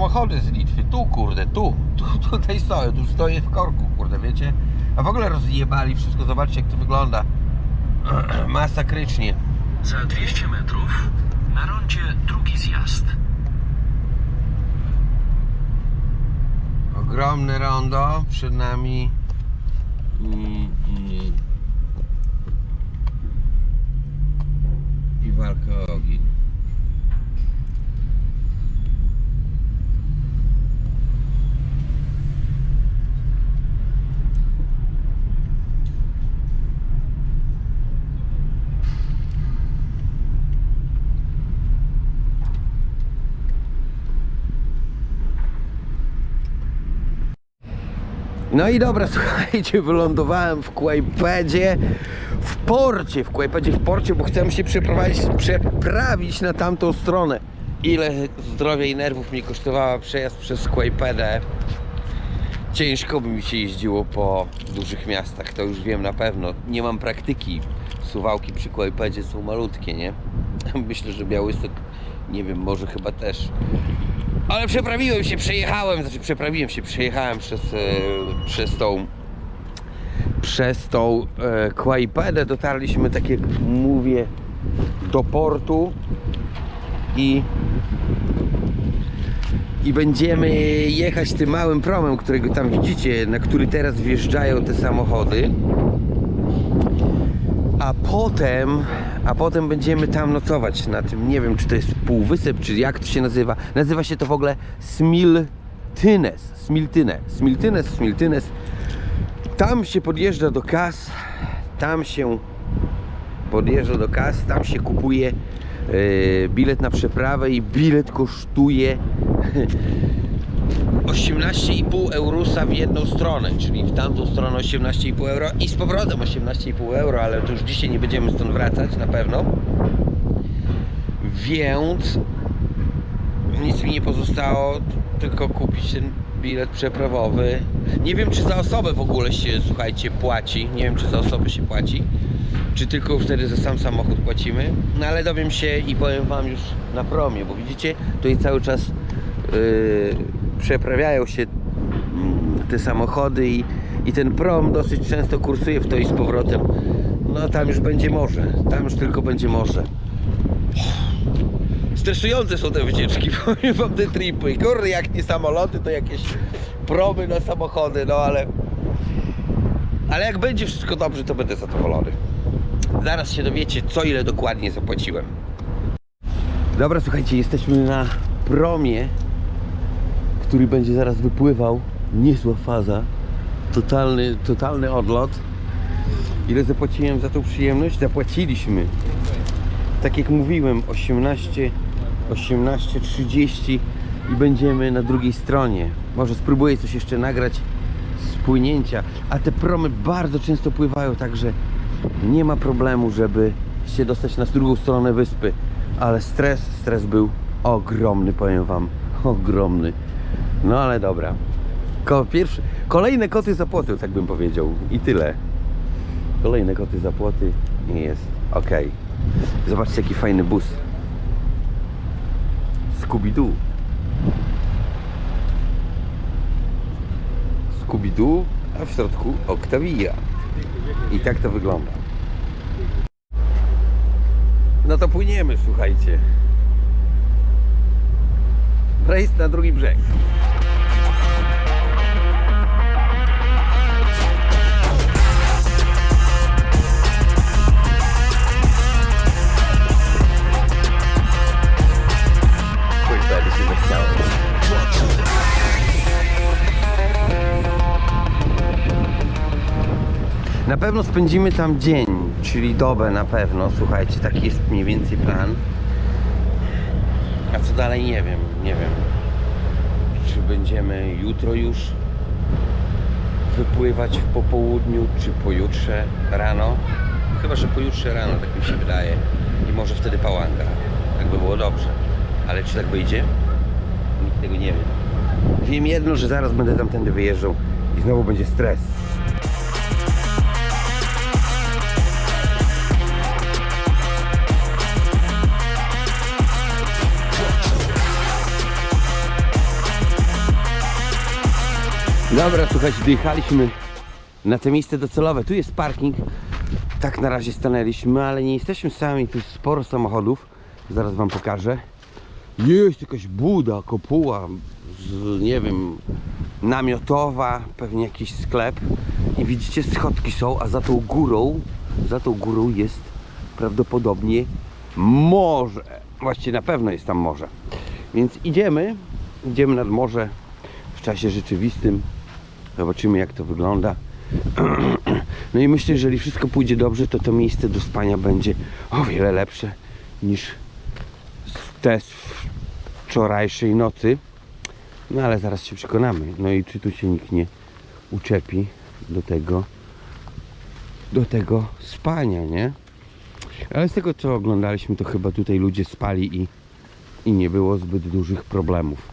samochody z Litwy. Tu, kurde, tu. tu tutaj stoję, tu stoję w korku, kurde, wiecie? A w ogóle rozjebali wszystko. Zobaczcie, jak to wygląda. Masakrycznie. Za 200 metrów na rondzie drugi zjazd. Ogromne rondo przed nami. I, i, i walka o ogień. No i dobra, słuchajcie, wylądowałem w Kłajpedzie, w porcie, w Kłajpedzie, w porcie, bo chcę się przeprowadzić, przeprawić na tamtą stronę. Ile zdrowia i nerwów mi kosztowała przejazd przez Kłajpedę. Ciężko by mi się jeździło po dużych miastach, to już wiem na pewno. Nie mam praktyki. Suwałki przy Kłajpedzie są malutkie, nie? Myślę, że Białystok, nie wiem, może chyba też. Ale przeprawiłem się, przejechałem, znaczy przeprawiłem się, przejechałem przez, e, przez tą przez tą e, Kłajpedę, dotarliśmy, tak jak mówię, do portu i i będziemy jechać tym małym promem, którego tam widzicie, na który teraz wjeżdżają te samochody. A potem, a potem będziemy tam nocować na tym, nie wiem czy to jest półwysep, czy jak to się nazywa. Nazywa się to w ogóle Smiltynes, Smiltynę, Smiltynes, Smiltynes. Tam się podjeżdża do kas, tam się podjeżdża do kas, tam się kupuje e, bilet na przeprawę i bilet kosztuje 18,5 eurosa w jedną stronę, czyli w tamtą stronę 18,5 euro i z powrotem 18,5 euro, ale to już dzisiaj nie będziemy stąd wracać na pewno. Więc nic mi nie pozostało, tylko kupić ten bilet przeprawowy. Nie wiem, czy za osobę w ogóle się, słuchajcie, płaci. Nie wiem, czy za osobę się płaci, czy tylko wtedy za sam samochód płacimy. No ale dowiem się i powiem Wam już na promie, bo widzicie, tutaj cały czas yy, przeprawiają się mm, te samochody i, i ten prom dosyć często kursuje w to i z powrotem. No tam już będzie morze, tam już tylko będzie morze. Stresujące są te wycieczki, powiem wam te tripy. Kurde, jak nie samoloty, to jakieś promy na samochody, no ale... Ale jak będzie wszystko dobrze, to będę zadowolony. Zaraz się dowiecie, co ile dokładnie zapłaciłem. Dobra, słuchajcie, jesteśmy na promie, który będzie zaraz wypływał. Niezła faza. Totalny, totalny odlot. Ile zapłaciłem za tą przyjemność? Zapłaciliśmy tak jak mówiłem 18 18.30 i będziemy na drugiej stronie może spróbuję coś jeszcze nagrać z płynięcia a te promy bardzo często pływają także nie ma problemu żeby się dostać na drugą stronę wyspy ale stres, stres był ogromny powiem wam ogromny no ale dobra Ko pierwszy, kolejne koty za płoty tak bym powiedział i tyle kolejne koty za płoty i jest ok Zobaczcie jaki fajny bus. Scooby-Doo. Scooby-Doo, a w środku Octavia. I tak to wygląda. No to płyniemy, słuchajcie. Rejs na drugi brzeg. Pewno spędzimy tam dzień, czyli dobę na pewno. Słuchajcie, taki jest mniej więcej plan. A co dalej nie wiem, nie wiem. Czy będziemy jutro już wypływać w popołudniu, czy pojutrze rano? Chyba, że pojutrze rano, tak mi się wydaje. I może wtedy pałanga. Tak by było dobrze. Ale czy tak wyjdzie? Nikt tego nie wie. Wiem jedno, że zaraz będę tamtędy wyjeżdżał i znowu będzie stres. Dobra, słuchajcie, dojechaliśmy na to miejsce docelowe. Tu jest parking. Tak na razie stanęliśmy, ale nie jesteśmy sami. Tu jest sporo samochodów. Zaraz wam pokażę. Jest jakaś buda, kopuła, z, nie wiem, namiotowa, pewnie jakiś sklep. I widzicie, schodki są, a za tą górą, za tą górą jest prawdopodobnie morze. Właściwie na pewno jest tam morze. Więc idziemy, idziemy nad morze w czasie rzeczywistym. Zobaczymy jak to wygląda. No i myślę, że jeżeli wszystko pójdzie dobrze, to to miejsce do spania będzie o wiele lepsze niż te z wczorajszej nocy. No ale zaraz się przekonamy. No i czy tu się nikt nie uczepi do tego do tego spania, nie? Ale z tego co oglądaliśmy, to chyba tutaj ludzie spali i, i nie było zbyt dużych problemów.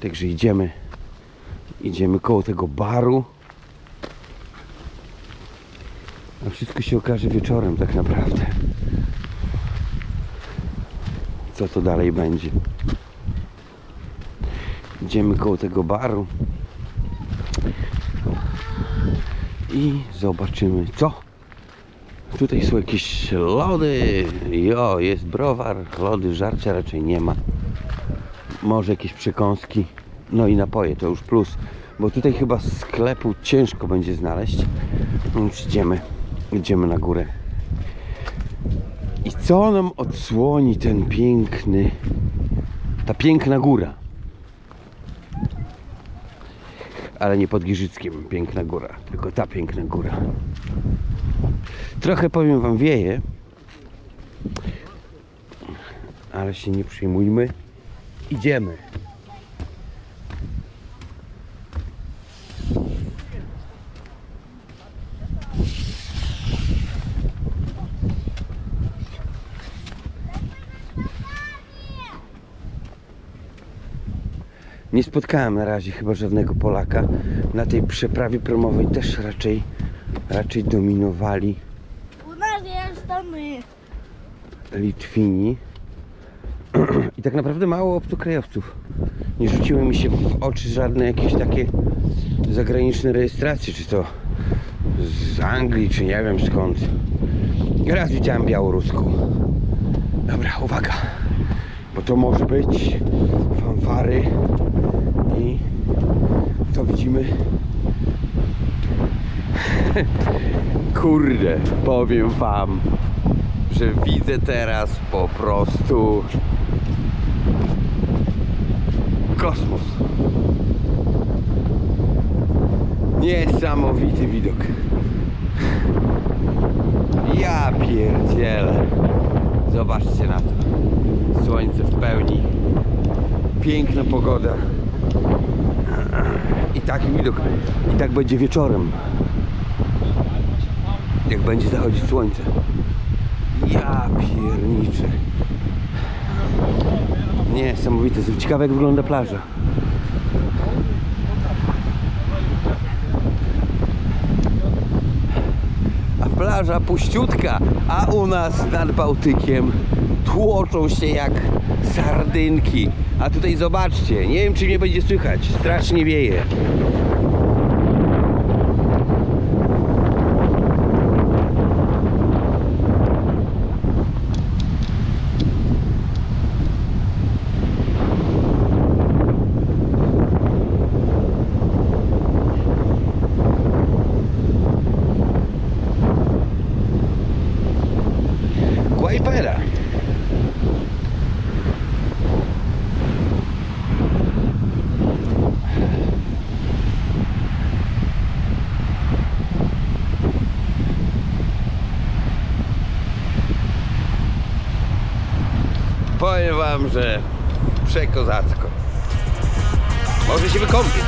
Także idziemy idziemy koło tego baru. A wszystko się okaże wieczorem tak naprawdę. Co to dalej będzie? Idziemy koło tego baru i zobaczymy co. Tutaj są jakieś lody. Jo, jest browar, lody, żarcia raczej nie ma. Może jakieś przekąski. No i napoje to już plus. Bo tutaj chyba sklepu ciężko będzie znaleźć. Więc idziemy. Idziemy na górę. I co nam odsłoni ten piękny, ta piękna góra? Ale nie pod Giżyckiem piękna góra, tylko ta piękna góra. Trochę powiem wam wieje, ale się nie przyjmujmy. Idziemy. Nie spotkałem na razie chyba żadnego Polaka. Na tej przeprawie promowej też raczej, raczej dominowali U nas jestem Litwini. I tak naprawdę mało obcokrajowców. Nie rzuciły mi się w oczy żadne jakieś takie zagraniczne rejestracje, czy to z Anglii, czy nie wiem skąd. Raz widziałem białoruską. Dobra, uwaga, bo to może być fanfary to widzimy. Kurde, powiem wam, że widzę teraz po prostu kosmos. Niesamowity widok. Ja pierdzielę. Zobaczcie na to. Słońce w pełni. Piękna pogoda. I taki widok. I tak będzie wieczorem. Jak będzie zachodzić słońce. Ja pierniczę. Niesamowite. Ciekawe jak wygląda plaża. A plaża puściutka, a u nas nad Bałtykiem tłoczą się jak sardynki. A tutaj zobaczcie, nie wiem czy mnie będzie słychać, strasznie wieje. Guaypera. Powiem wam, że przekozacko. Może się wykąpię.